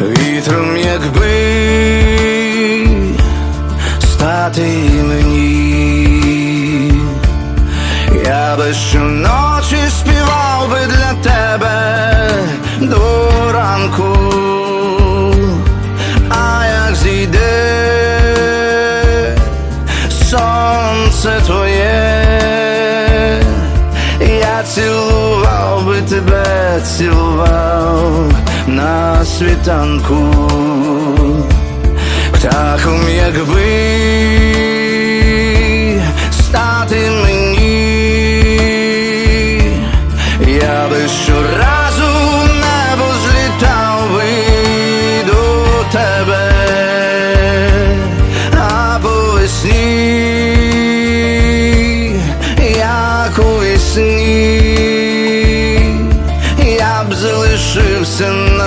вітром, якби стати мені, я би щоночі співав би для тебе до ранку, а як зійде сонце твоє, я цілував би тебе, цілував світанку, птахом, якби стати мені, я би щоразу небо злітав би до тебе, а по весні, як у весні, я б залишився.